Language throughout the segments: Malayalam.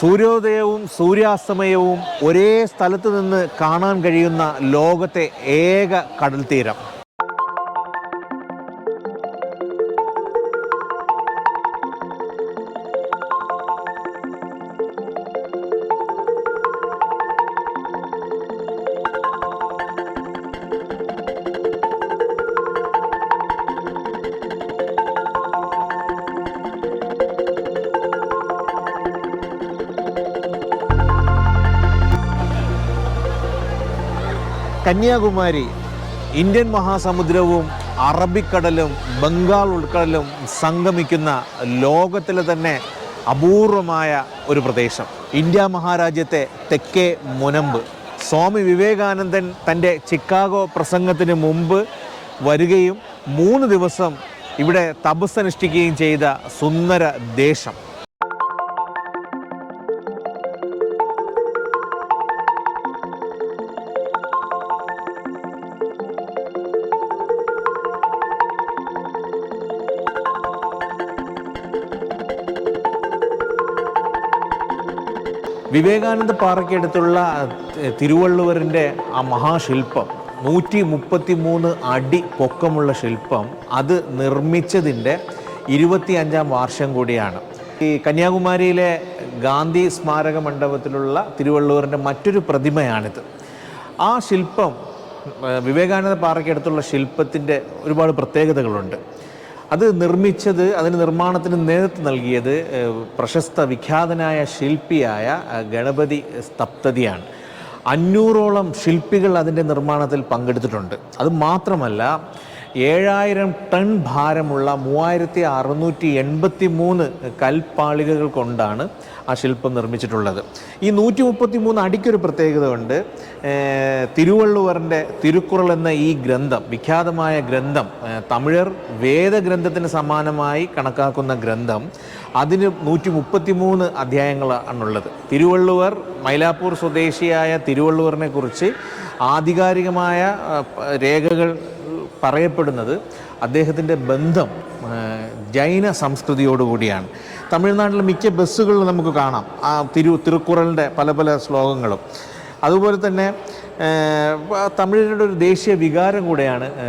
സൂര്യോദയവും സൂര്യാസ്തമയവും ഒരേ സ്ഥലത്ത് നിന്ന് കാണാൻ കഴിയുന്ന ലോകത്തെ ഏക കടൽ തീരം കന്യാകുമാരി ഇന്ത്യൻ മഹാസമുദ്രവും അറബിക്കടലും ബംഗാൾ ഉൾക്കടലും സംഗമിക്കുന്ന ലോകത്തിലെ തന്നെ അപൂർവമായ ഒരു പ്രദേശം. ഇന്ത്യ മഹാരാജ്യത്തെ തെക്കേ മുനമ്പ്. സ്വാമി വിവേകാനന്ദൻ തന്റെ ചിക്കാഗോ പ്രസംഗത്തിന് മുമ്പ് വരികയും മൂന്ന് ദിവസം ഇവിടെ തപസ്സനുഷ്ഠിക്കുകയും ചെയ്ത സുന്ദര ദേശം. വിവേകാനന്ദ പാറയ്ക്കടുത്തുള്ള തിരുവള്ളുവരിന്റെ ആ മഹാശില്പം നൂറ്റി മുപ്പത്തി മൂന്ന് അടി പൊക്കമുള്ള ശില്പം അത് നിർമ്മിച്ചതിന്റെ ഇരുപത്തി അഞ്ചാം വാർഷം കൂടിയാണ്. ഈ കന്യാകുമാരിയിലെ ഗാന്ധി സ്മാരക മണ്ഡപത്തിലുള്ള തിരുവള്ളുവറിന്റെ മറ്റൊരു പ്രതിമയാണിത്. ആ ശില്പം വിവേകാനന്ദ പാറയ്ക്കടുത്തുള്ള ശില്പത്തിന്റെ ഒരുപാട് പ്രത്യേകതകളുണ്ട്. അത് നിർമ്മിച്ചത് അതിന് നിർമ്മാണത്തിന് നേതൃത്വം നൽകിയത് പ്രശസ്ത വിഖ്യാതനായ ശില്പിയായ ഗണപതി സ്തപ്തതിയാണ്. അഞ്ഞൂറോളം ശില്പികൾ അതിന്റെ നിർമ്മാണത്തിൽ പങ്കെടുത്തിട്ടുണ്ട്. അത് മാത്രമല്ല ഏഴായിരം ടൺ ഭാരമുള്ള മൂവായിരത്തി അറുന്നൂറ്റി എൺപത്തി മൂന്ന് കൽപ്പാളികകൾ കൊണ്ടാണ് ആ ശില്പം നിർമ്മിച്ചിട്ടുള്ളത്. ഈ നൂറ്റി മുപ്പത്തി മൂന്ന് അടിക്കൊരു പ്രത്യേകത ഉണ്ട് തിരുവള്ളുവറിന്റെ തിരുക്കുറൾ എന്ന ഈ ഗ്രന്ഥം വിഖ്യാതമായ ഗ്രന്ഥം തമിഴർ വേദഗ്രന്ഥത്തിന് സമാനമായി കണക്കാക്കുന്ന ഗ്രന്ഥം അതിന് നൂറ്റി മുപ്പത്തി മൂന്ന് അധ്യായങ്ങളാണുള്ളത്. തിരുവള്ളുവർ മൈലാപ്പൂർ സ്വദേശിയായ തിരുവള്ളുവറിനെ കുറിച്ച് ആധികാരികമായ രേഖകൾ പറയപ്പെടുന്നത് അദ്ദേഹത്തിന്റെ ബന്ധം ജൈന സംസ്കൃതിയോടുകൂടിയാണ്. തമിഴ്നാട്ടിലെ മിക്ക ബസ്സുകളിലും നമുക്ക് കാണാം ആ തിരു തിരുക്കുറലിന്റെ പല പല ശ്ലോകങ്ങളും. അതുപോലെ തന്നെ തമിഴരുടെ ഒരു ദേശീയ വികാരം കൂടെയാണ് ആ,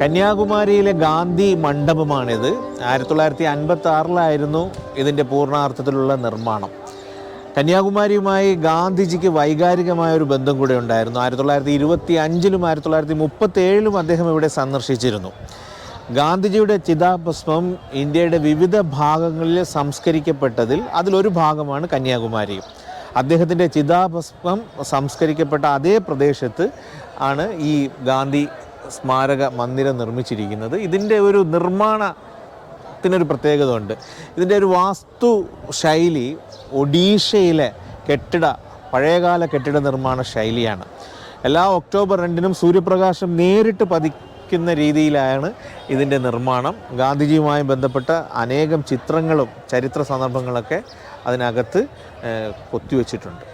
കന്യാകുമാരിയിലെ ഗാന്ധി മണ്ഡപമാണിത്. ആയിരത്തി തൊള്ളായിരത്തി അൻപത്തി ആറിലായിരുന്നു ഇതിന്റെ പൂർണാർത്ഥത്തിലുള്ള നിർമ്മാണം. കന്യാകുമാരിയുമായി ഗാന്ധിജിക്ക് വൈകാരികമായ ഒരു ബന്ധം കൂടെ ഉണ്ടായിരുന്നു. ആയിരത്തി തൊള്ളായിരത്തി ഇരുപത്തി അഞ്ചിലും ആയിരത്തി തൊള്ളായിരത്തി മുപ്പത്തി ഏഴിലും അദ്ദേഹം ഇവിടെ സന്ദർശിച്ചിരുന്നു. ഗാന്ധിജിയുടെ ചിതാഭസ്മം ഇന്ത്യയുടെ വിവിധ ഭാഗങ്ങളിൽ സംസ്കരിക്കപ്പെട്ടതിൽ അതിലൊരു ഭാഗമാണ് കന്യാകുമാരിയും അദ്ദേഹത്തിന്റെ ചിതാഭസ്മം സംസ്കരിക്കപ്പെട്ട അതേ പ്രദേശത്ത് ആണ് ഈ ഗാന്ധി സ്മാരക മന്ദിരം നിർമ്മിച്ചിരിക്കുന്നത്. ഇതിന്റെ ഒരു നിർമ്മാണത്തിനൊരു പ്രത്യേകത ഉണ്ട് ഇതിന്റെ ഒരു വാസ്തു ശൈലി ഒഡീഷയിലെ കെട്ടിട പഴയകാല കെട്ടിട നിർമ്മാണ ശൈലിയാണ്. എല്ലാ ഒക്ടോബർ രണ്ടിനും സൂര്യപ്രകാശം നേരിട്ട് പതിക്കുന്ന രീതിയിലാണ് ഇതിന്റെ നിർമ്മാണം. ഗാന്ധിജിയുമായി ബന്ധപ്പെട്ട അനേകം ചിത്രങ്ങളും ചരിത്ര സന്ദർഭങ്ങളൊക്കെ അതിനകത്ത് കൊത്തിവെച്ചിട്ടുണ്ട്.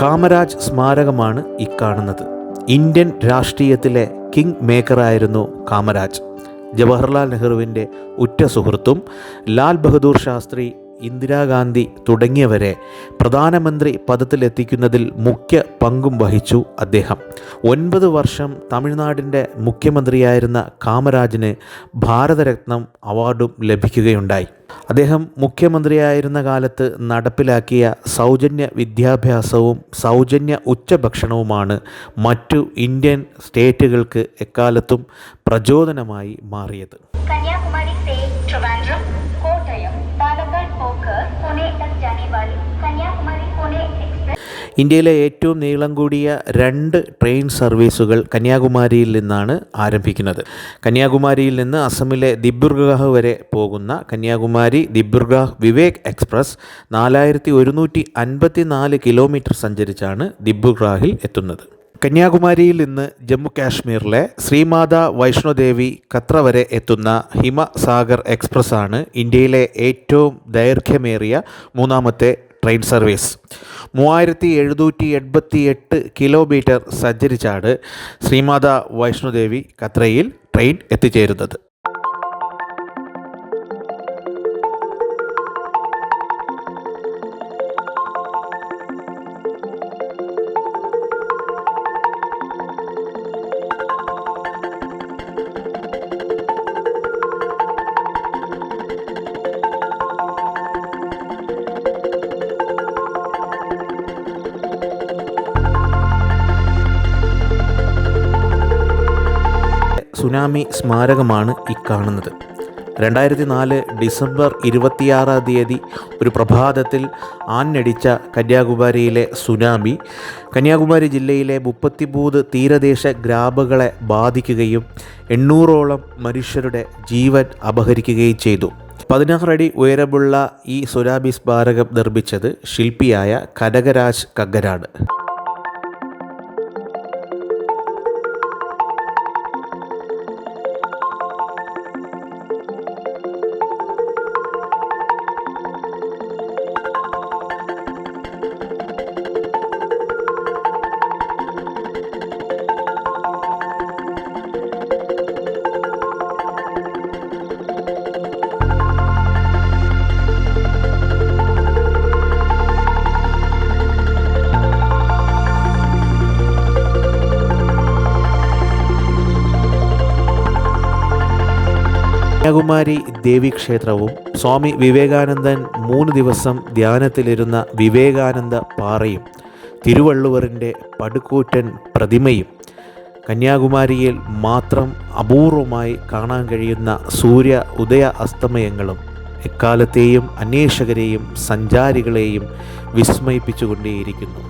കാമരാജ് സ്മാരകമാണ് ഇക്കാണുന്നത് ഇന്ത്യൻ രാഷ്ട്രീയത്തിലെ കിങ് മേക്കറായിരുന്നു കാമരാജ്. ജവഹർലാൽ നെഹ്റുവിന്റെ ഉറ്റ സുഹൃത്തും ലാൽ ബഹദൂർ ശാസ്ത്രി ഇന്ദിരാഗാന്ധി തുടങ്ങിയവരെ പ്രധാനമന്ത്രി പദത്തിലെത്തിക്കുന്നതിൽ മുഖ്യ പങ്കും വഹിച്ചു അദ്ദേഹം. ഒൻപത് വർഷം തമിഴ്നാടിന്റെ മുഖ്യമന്ത്രിയായിരുന്ന കാമരാജിന് ഭാരതരത്നം അവാർഡും ലഭിക്കുകയുണ്ടായി. അദ്ദേഹം മുഖ്യമന്ത്രിയായിരുന്ന കാലത്ത് നടപ്പിലാക്കിയ സൗജന്യ വിദ്യാഭ്യാസവും സൗജന്യ ഉച്ചഭക്ഷണവുമാണ് മറ്റു ഇന്ത്യൻ സ്റ്റേറ്റുകൾക്ക് എക്കാലത്തും പ്രചോദനമായി മാറിയത്. കന്യാകുമാരി ഇന്ത്യയിലെ ഏറ്റവും നീളം കൂടിയ രണ്ട് ട്രെയിൻ സർവീസുകൾ കന്യാകുമാരിയിൽ നിന്നാണ് ആരംഭിക്കുന്നത്. കന്യാകുമാരിയിൽ നിന്ന് അസമിലെ ദിബ്രുഗാഹ് വരെ പോകുന്ന കന്യാകുമാരി ദിബ്രുഗാഹ് വിവേക് എക്സ്പ്രസ് നാലായിരത്തി ഒരുന്നൂറ്റി അൻപത്തി നാല് കിലോമീറ്റർ സഞ്ചരിച്ചാണ് ദിബ്രുഗാഹിൽ എത്തുന്നത്. കന്യാകുമാരിയിൽ നിന്ന് ജമ്മു കാശ്മീരിലെ ശ്രീമാത വൈഷ്ണോദേവി ഖത്ര വരെ എത്തുന്ന ഹിമസാഗർ എക്സ്പ്രസ് ആണ് ഇന്ത്യയിലെ ഏറ്റവും ദൈർഘ്യമേറിയ മൂന്നാമത്തെ ട്രെയിൻ സർവീസ്. മൂവായിരത്തി എഴുന്നൂറ്റി എൺപത്തി എട്ട് കിലോമീറ്റർ സഞ്ചരിച്ചാണ് ശ്രീമാത വൈഷ്ണോദേവി കത്രയിൽ ട്രെയിൻ എത്തിച്ചേരുന്നത്. സുനാമി സ്മാരകമാണ് ഈ കാണുന്നത്. രണ്ടായിരത്തി നാല് ഡിസംബർ ഇരുപത്തിയാറാം തീയതി ഒരു പ്രഭാതത്തിൽ ആഞ്ഞടിച്ച കന്യാകുമാരിയിലെ സുനാമി കന്യാകുമാരി ജില്ലയിലെ മുപ്പത്തിമൂന്ന് തീരദേശ ഗ്രാമങ്ങളെ ബാധിക്കുകയും എണ്ണൂറോളം മനുഷ്യരുടെ ജീവൻ അപഹരിക്കുകയും ചെയ്തു. പതിനാറടി ഉയരമുള്ള ഈ സുനാമി സ്മാരകം നിർമ്മിച്ചത് ശില്പിയായ കനകരാജ് കഗ്ഗരാണ് കന്യാകുമാരി ദേവീക്ഷേത്രവും സ്വാമി വിവേകാനന്ദൻ മൂന്ന് ദിവസം ധ്യാനത്തിലിരുന്ന വിവേകാനന്ദ പാറയും തിരുവള്ളുവറിന്റെ പടുക്കൂറ്റൻ പ്രതിമയും കന്യാകുമാരിയിൽ മാത്രം അപൂർവമായി കാണാൻ കഴിയുന്ന സൂര്യ ഉദയ അസ്തമയങ്ങളും എക്കാലത്തെയും അന്വേഷകരെയും സഞ്ചാരികളെയും വിസ്മയിപ്പിച്ചുകൊണ്ടേയിരിക്കുന്നു.